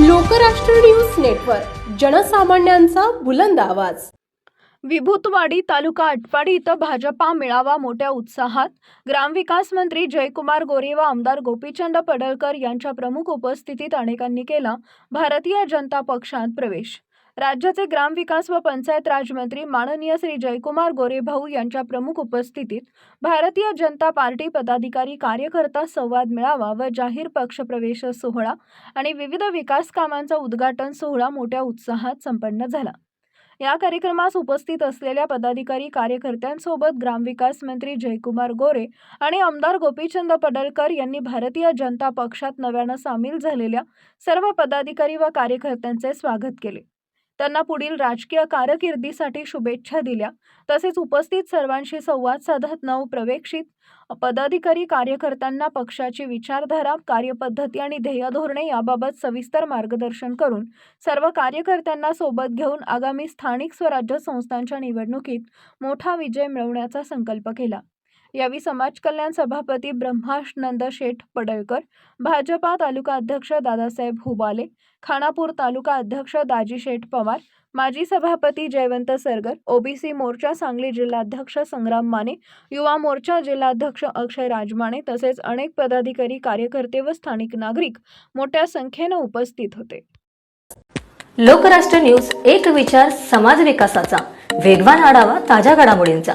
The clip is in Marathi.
लोकराष्ट्र न्यूज नेटवर्क जनसामान्यांचा बुलंद आवाज. विभूतवाडी तालुका आटपाडी इथं भाजपा मेळावा मोठ्या उत्साहात. ग्रामविकास मंत्री जयकुमार गोरे व आमदार गोपीचंद पडळकर यांच्या प्रमुख उपस्थितीत अनेकांनी केला भारतीय जनता पक्षात प्रवेश. राज्याचे ग्रामविकास व पंचायत राज मंत्री माननीय श्री जयकुमार गोरेभाऊ यांच्या प्रमुख उपस्थितीत भारतीय जनता पार्टी पदाधिकारी कार्यकर्ता संवाद मेळावा व जाहीर पक्षप्रवेश सोहळा आणि विविध विकास कामांचा उद्घाटन सोहळा मोठ्या उत्साहात संपन्न झाला. या कार्यक्रमास उपस्थित असलेल्या पदाधिकारी कार्यकर्त्यांसोबत ग्रामविकास मंत्री जयकुमार गोरे आणि आमदार गोपीचंद पडळकर यांनी भारतीय जनता पक्षात नव्यानं सामील झालेल्या सर्व पदाधिकारी व कार्यकर्त्यांचे स्वागत केले. त्यांना पुढील राजकीय कारकिर्दीसाठी शुभेच्छा दिल्या. तसेच उपस्थित सर्वांशी संवाद साधत नवप्रवेशित पदाधिकारी कार्यकर्त्यांना पक्षाची विचारधारा कार्यपद्धती आणि ध्येय धोरणे याबाबत सविस्तर मार्गदर्शन करून सर्व कार्यकर्त्यांना सोबत घेऊन आगामी स्थानिक स्वराज्य संस्थांच्या निवडणुकीत मोठा विजय मिळवण्याचा संकल्प केला. यावेळी समाज कल्याण सभापती ब्रह्माश नंद शेठ पडळकर भाजपा तालुका अध्यक्ष दादासाहेब हुबाले खानापूर तालुका अध्यक्ष दाजी शेठ पवार माजी सभापती जयवंत सरगर ओबीसी मोर्चा सांगली जिल्हाध्यक्ष संग्राम माने युवा मोर्चा जिल्हाध्यक्ष अक्षय राजमाने तसेच अनेक पदाधिकारी कार्यकर्ते व स्थानिक नागरिक मोठ्या संख्येनं उपस्थित होते. लोकराष्ट्र न्यूज एक विचार समाज विकासाचा. वेगवान आढावा ताज्या घडामोडींचा.